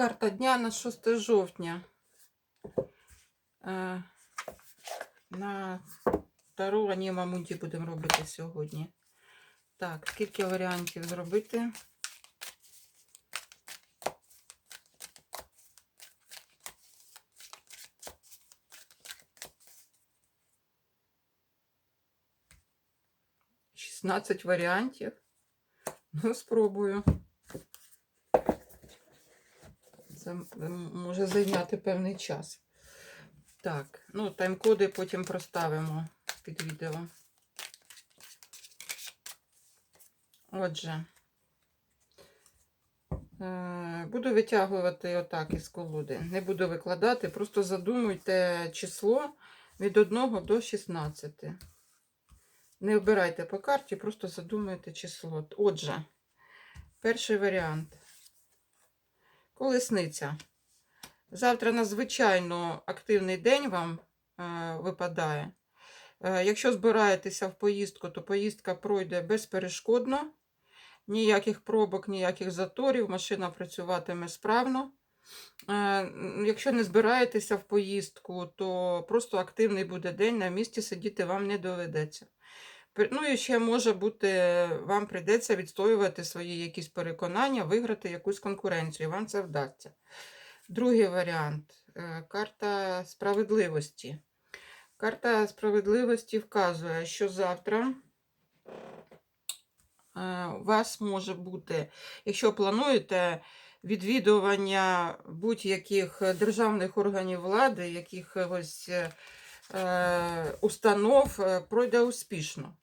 карта дня на 6 жовтня. Е, на Таро Аніма Мунді будемо робити сьогодні. Так, скільки варіантів зробити? Шістнадцять варіантів. Ну, спробую. Це м- може зайняти певний час. Так, ну, тайм-коди потім проставимо під відео. Отже, е, буду витягувати отак із колоди. Не буду викладати, просто задумуйте число від 1 до 16. Не обирайте по карті, просто задумуйте число. Отже, перший варіант. Колесниця. Завтра надзвичайно активний день вам е, випадає. Е, якщо збираєтеся в поїздку, то поїздка пройде безперешкодно. Ніяких пробок, ніяких заторів, машина працюватиме справно. Е, якщо не збираєтеся в поїздку, то просто активний буде день, на місці сидіти вам не доведеться. Ну і ще може бути, вам прийдеться відстоювати свої якісь переконання, виграти якусь конкуренцію, і вам це вдасться. Другий варіант е, карта справедливості. Карта справедливості вказує, що завтра е, у вас може бути, якщо плануєте відвідування будь-яких державних органів влади, якихось е, е, установ, е, пройде успішно.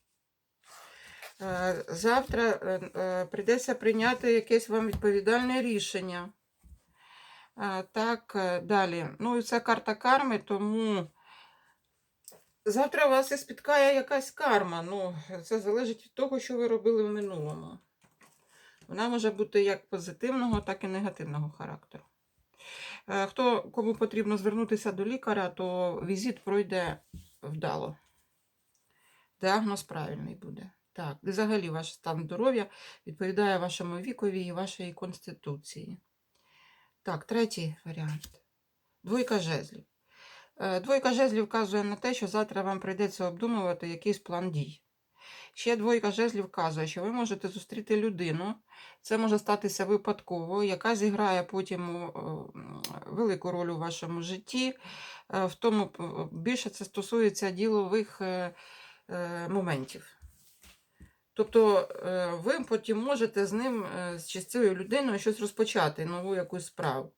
Е, Завтра е, е, прийдеться прийняти якесь вам відповідальне рішення. Е, Так, е, далі. Ну, і це карта карми, тому завтра вас і спіткає якась карма. Ну, це залежить від того, що ви робили в минулому. Вона може бути як позитивного, так і негативного характеру. Е, Хто кому потрібно звернутися до лікаря, то візит пройде вдало. Діагноз правильний буде. Так, і взагалі ваш стан здоров'я відповідає вашому вікові і вашій конституції. Так, третій варіант. Двойка жезлів. Е, Двойка жезлів вказує на те, що завтра вам прийдеться обдумувати якийсь план дій. Ще двойка жезлів вказує, що ви можете зустріти людину. Це може статися випадково, яка зіграє потім велику роль у вашому житті. Е, В тому е, більше це стосується ділових е, моментів. Тобто ви потім можете з ним, з цією людиною щось розпочати, нову якусь справу.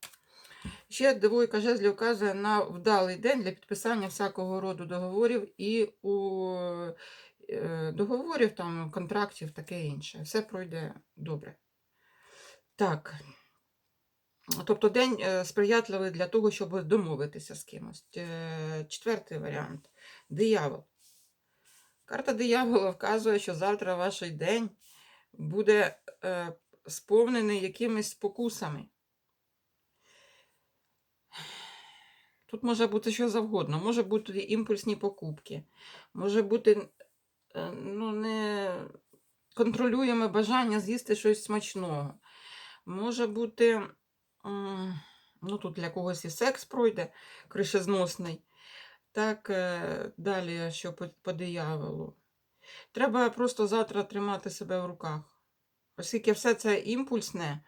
Ще двойка жезлів вказує на вдалий день для підписання всякого роду договорів і у договорів, там, контрактів, таке інше. Все пройде добре. Так. Тобто день е, сприятливий для того, щоб домовитися з кимось. Е, Четвертий варіант диявол. Карта диявола вказує, що завтра ваш день буде е, сповнений якимись спокусами. Тут може бути що завгодно. Може бути імпульсні покупки, може бути е, ну, не контролюєме бажання з'їсти щось смачного. Може бути, ну тут для когось і секс пройде кришезносний. Так, е, далі, що по, по дияволу. Треба просто завтра тримати себе в руках. Оскільки все це імпульсне,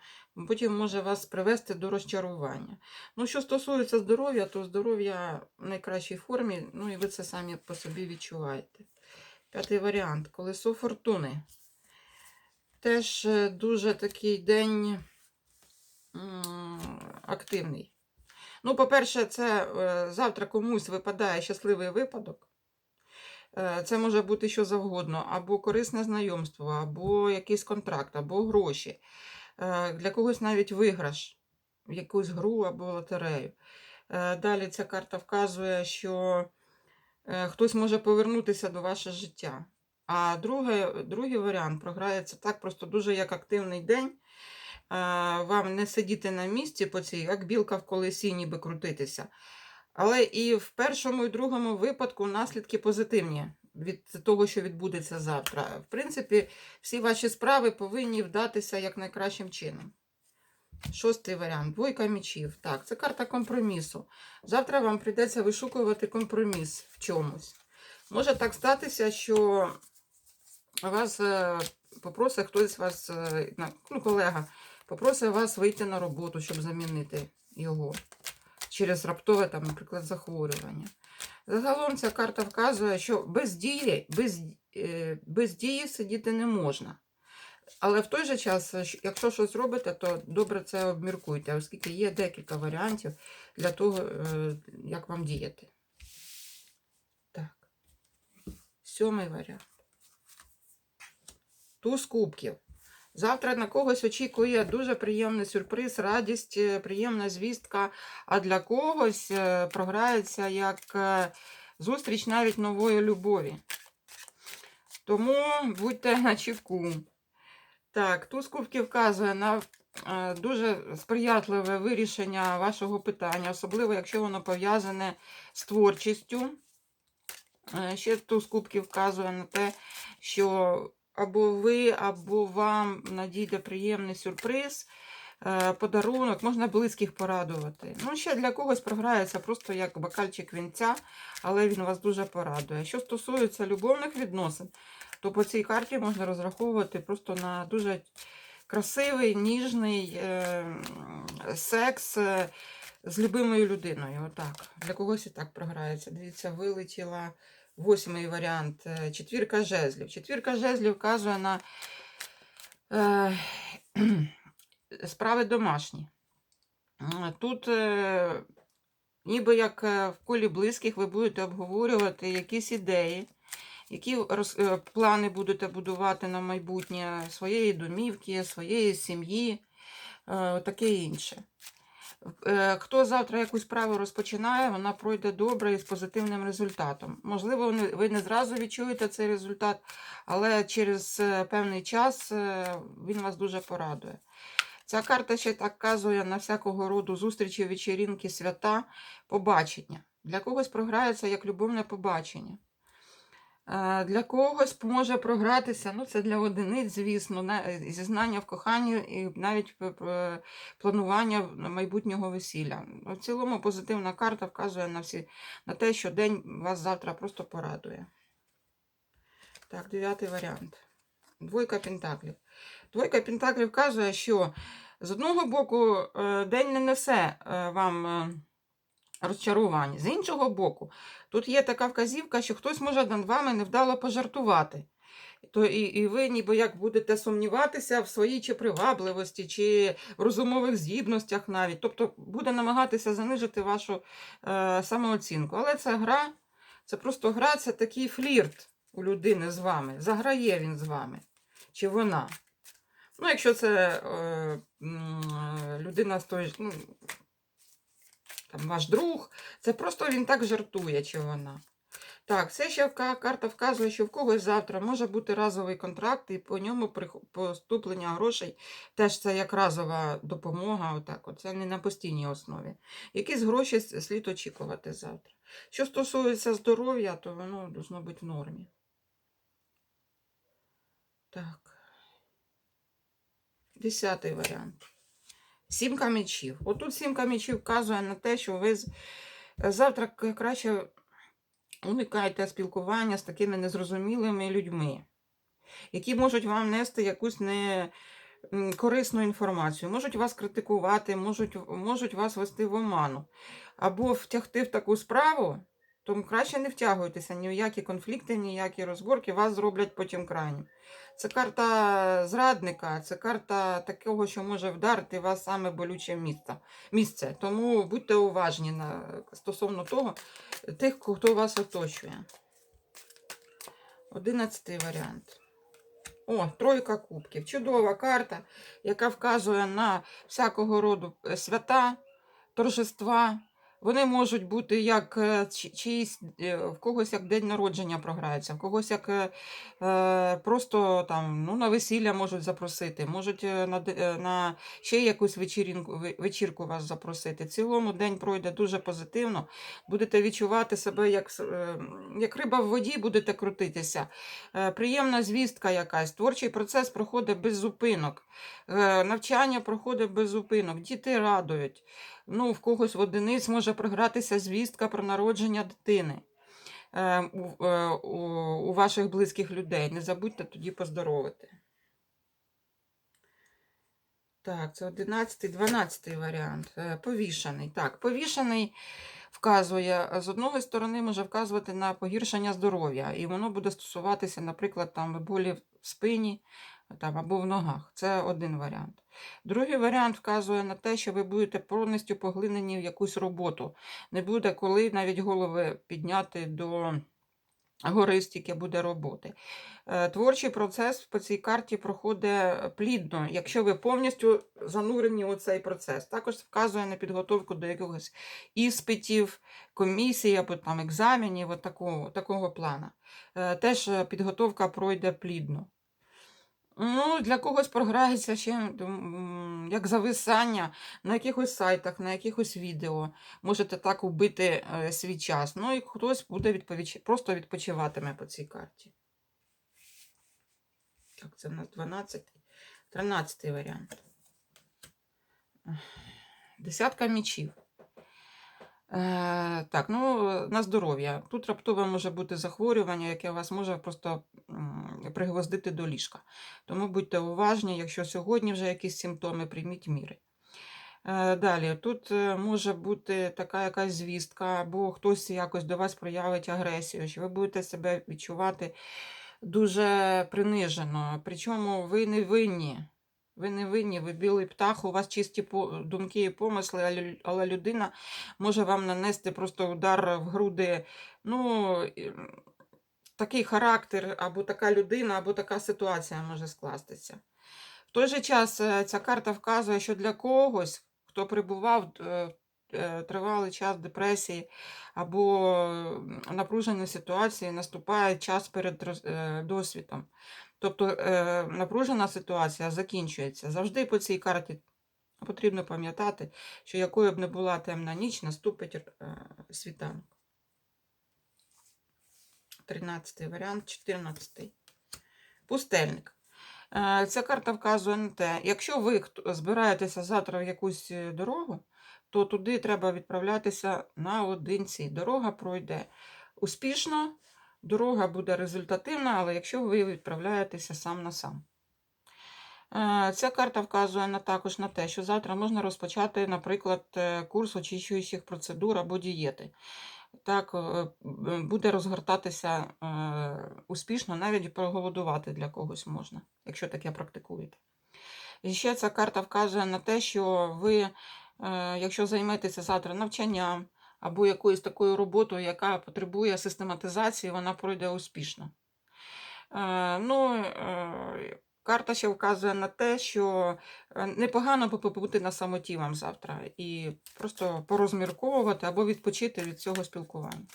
потім може вас привести до розчарування. Ну, що стосується здоров'я, то здоров'я в найкращій формі, ну і ви це самі по собі відчуваєте. П'ятий варіант колесо фортуни. Теж е, дуже такий день активний. Ну, по-перше, це е, завтра комусь випадає щасливий випадок. Е, Це може бути що завгодно, або корисне знайомство, або якийсь контракт, або гроші. Для когось навіть виграш якусь гру або лотерею. Далі ця карта вказує, що хтось може повернутися до вашого життя. А друге, другий варіант програється так, просто дуже як активний день. Е, Вам не сидіти на місці по цій, як білка в колесі, ніби крутитися. Але і в першому і другому випадку наслідки позитивні від того, що відбудеться завтра. В принципі, всі ваші справи повинні вдатися як найкращим чином. Шостий варіант. Двойка мічів. Так, це карта компромісу. Завтра вам прийдеться вишукувати компроміс в чомусь. Може так статися, що вас е, попросить хтось вас, е, ну, колега, попросить вас вийти на роботу, щоб замінити його через раптове, там, наприклад, захворювання. Загалом ця карта вказує, що без дії, без, е, без дії сидіти не можна. Але в той же час, е, якщо щось робите, то добре це обміркуйте, оскільки є декілька варіантів для того, е, як вам діяти. Так. Сьомий варіант. Туз кубків. Завтра на когось очікує дуже приємний сюрприз, радість, е, приємна звістка, а для когось програється як зустріч навіть нової любові. Тому будьте на чеку. Так, туз кубки вказує на е, дуже сприятливе вирішення вашого питання, особливо якщо воно пов'язане з творчістю. Е, Ще туз кубки вказує на те, що або ви, або вам надійде приємний сюрприз, подарунок, можна близьких порадувати. Ну, ще для когось програється просто як бокальчик вінця, але він вас дуже порадує. Що стосується любовних відносин, то по цій карті можна розраховувати просто на дуже красивий, ніжний е, секс е, з любимою людиною. Отак. Для когось і так програється. Дивіться, вилетіла восьмий варіант. е, Четвірка жезлів. Четвірка жезлів вказує на е, справи домашні. Тут е, ніби як е, в колі близьких ви будете обговорювати якісь ідеї, які роз, е, плани будете будувати на майбутнє своєї домівки, своєї сім'ї, таке інше. Хто завтра якусь справу розпочинає, вона пройде добре і з позитивним результатом. Можливо, ви не зразу відчуєте цей результат, але через певний час він вас дуже порадує. Ця карта ще так вказує на всякого роду зустрічі, вечірінки, свята, побачення. Для когось програється як любовне побачення. Е, Для когось може програтися, ну це для одиниць, звісно, зізнання в коханні і навіть планування майбутнього весілля. В цілому позитивна карта вказує на, всі, на те, що день вас завтра просто порадує. Так, дев'ятий варіант. Двойка пентаклів. Двойка пентаклів вказує, що з одного боку е, день не несе е, вам е, розчарувань, з іншого боку, тут є така вказівка, що хтось може над вами невдало пожартувати. То і, і ви ніби як будете сумніватися в своїй чи привабливості, чи в розумових здібностях навіть. Тобто буде намагатися занижити вашу е, самооцінку. Але це гра, це просто гра, це такий флірт у людини з вами. Заграє він з вами. Чи вона. Ну, якщо це е, е, людина з тої, ж, ну, там, ваш друг, це просто він так жартує, чи вона. Так, це ще карта вказує, що в когось завтра може бути разовий контракт, і по ньому поступлення грошей теж це як разова допомога, отак, от, це не на постійній основі. Якісь гроші слід очікувати завтра. Що стосується здоров'я, то воно должно бути в нормі. Так. Десятий варіант. Сімка мечів. Отут сімка мечів вказує на те, що ви завтра краще уникайте спілкування з такими незрозумілими людьми, які можуть вам нести якусь не корисну інформацію, можуть вас критикувати, можуть, можуть вас вести в оману, або втягти в таку справу, тому краще не втягуйтеся ні в які конфлікти, ніякі розборки, вас зроблять потім крайнім. Це карта зрадника, це карта такого, що може вдарити вас саме болюче місце. місце. Тому будьте уважні на, стосовно того, тих, хто вас оточує. Одинадцятий варіант. О, тройка кубків. Чудова карта, яка вказує на всякого роду е, свята, торжества, Вони можуть бути як е, чиїсь, е, в когось як день народження програється, в когось як е, просто там ну, на весілля можуть запросити, можуть на, на ще якусь вечірінку, вечірку вас запросити. В цілому день пройде дуже позитивно. Будете відчувати себе як, як риба в воді, будете крутитися. Приємна звістка якась. Творчий процес проходить без зупинок. Навчання проходить без зупинок. Діти радують. Ну, в когось в одиниць може програтися звістка про народження дитини. е, у, е, у, ваших близьких людей. Не забудьте тоді поздоровити. Так, це 11, 12 варіант. Е, Повішаний. Так, повішаний вказує, е, з одної сторони може вказувати на погіршення здоров'я, і воно буде стосуватися, наприклад, там болі в спині там, або в ногах. Це один варіант. Другий варіант вказує на те, що ви будете повністю поглинені в якусь роботу. Не буде коли навіть голови підняти до гори, стільки буде роботи. Е, Творчий процес по цій карті проходить плідно, якщо ви повністю занурені у цей процес. Також вказує на підготовку до якихось іспитів, комісій або там екзаменів, от такого, такого плана. Е, Теж е, підготовка пройде плідно. Ну, для когось програється ще як зависання на якихось сайтах, на якихось відео. Можете так убити е, свій час. Ну і хтось буде відповіч... просто відпочиватиме по цій карті. Так, це в нас 12, 13 варіант. Десятка мічів. Е, так, ну, на здоров'я. Тут раптово може бути захворювання, яке вас може просто пригвоздити до ліжка. Тому будьте уважні, якщо сьогодні вже якісь симптоми, прийміть міри. Е, Далі, тут е, може бути така якась звістка, або хтось якось до вас проявить агресію, що ви будете себе відчувати дуже принижено. Причому ви не винні. Ви не винні, ви білий птах, у вас чисті думки і помисли, але людина може вам нанести просто удар в груди. Ну, такий характер, або така людина, або така ситуація може скластися. В той же час е, ця карта вказує, що для когось, хто перебував е, е, тривалий час депресії або м, напруженій ситуації, наступає час перед досвідом. Тобто напружена ситуація закінчується. Завжди по цій карті потрібно пам'ятати, що якою б не була темна ніч, наступить світанок. 13 варіант, 14. Пустельник. Е, Ця карта вказує на те, якщо ви збираєтеся завтра в якусь е, дорогу, то туди треба відправлятися наодинці. Дорога пройде успішно, дорога буде результативна, але якщо ви відправляєтеся сам на сам. Е, Ця карта вказує також на те, що завтра можна розпочати, наприклад, е, курс очищуючих процедур або дієти. Так, е, буде розгортатися е, успішно, навіть проголодувати для когось можна, якщо таке практикуєте. І ще ця карта вказує на те, що ви, е, якщо займетеся завтра навчанням або якоюсь такою роботою, яка потребує систематизації, вона пройде успішно. Е, Ну, е, карта ще вказує на те, що е, непогано би побути на самоті вам завтра і просто порозмірковувати або відпочити від цього спілкування.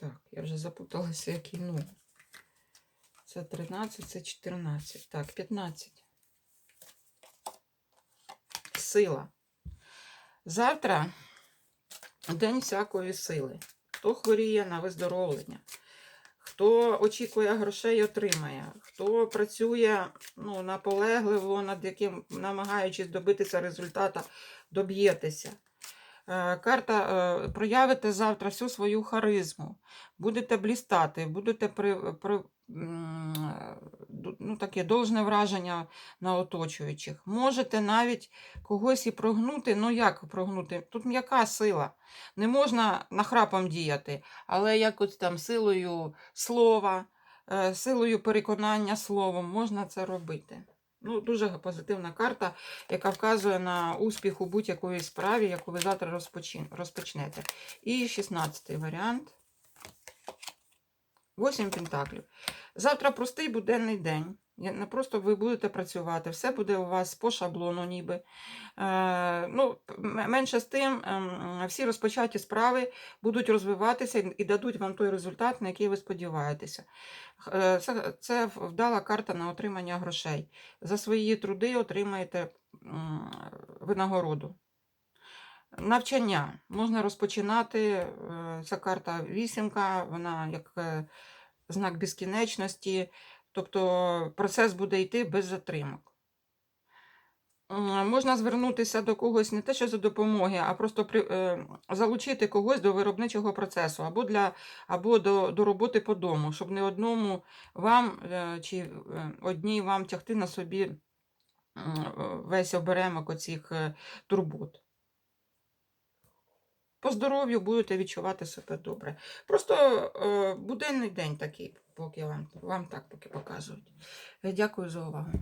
Так, я вже запуталася, який ну. Це 13, це 14. Так, 15. Сила. Завтра день всякої сили. Хто хворіє на виздоровлення, хто очікує грошей, отримає, хто працює ну, наполегливо, над яким, намагаючись добитися результата, доб'єтеся. Е, Карта е, проявите завтра всю свою харизму, будете блістати, будете при, при, ну, таке должне враження на оточуючих. Можете навіть когось і прогнути. Ну як прогнути? Тут м'яка сила. Не можна нахрапом діяти, але якось там силою слова, е, силою переконання словом можна це робити. Ну, дуже позитивна карта, яка вказує на успіх у будь-якої справі, яку ви завтра розпочнете. І 16-й варіант. 8 пентаклів. Завтра простий буденний день. Не просто ви будете працювати, все буде у вас по шаблону, ніби. Е, ну, менше з тим, ем, всі розпочаті справи будуть розвиватися і- дадуть вам той результат, на який ви сподіваєтеся. Е, Це, це вдала карта на отримання грошей. За свої труди отримаєте м, винагороду. Навчання можна розпочинати. е, Ця карта вісімка, вона як е, знак безкінечності, тобто процес буде йти без затримок. Можна звернутися до когось не те, що за допомоги, а просто при, е, залучити когось до виробничого процесу або, для, або до, до роботи по дому, щоб не одному вам е, чи е, одній вам тягти на собі е, весь оберемок оцих е, турбот. По здоров'ю будете відчувати себе добре. Просто е, буденний день такий, поки вам, вам так поки показують. Дякую за увагу.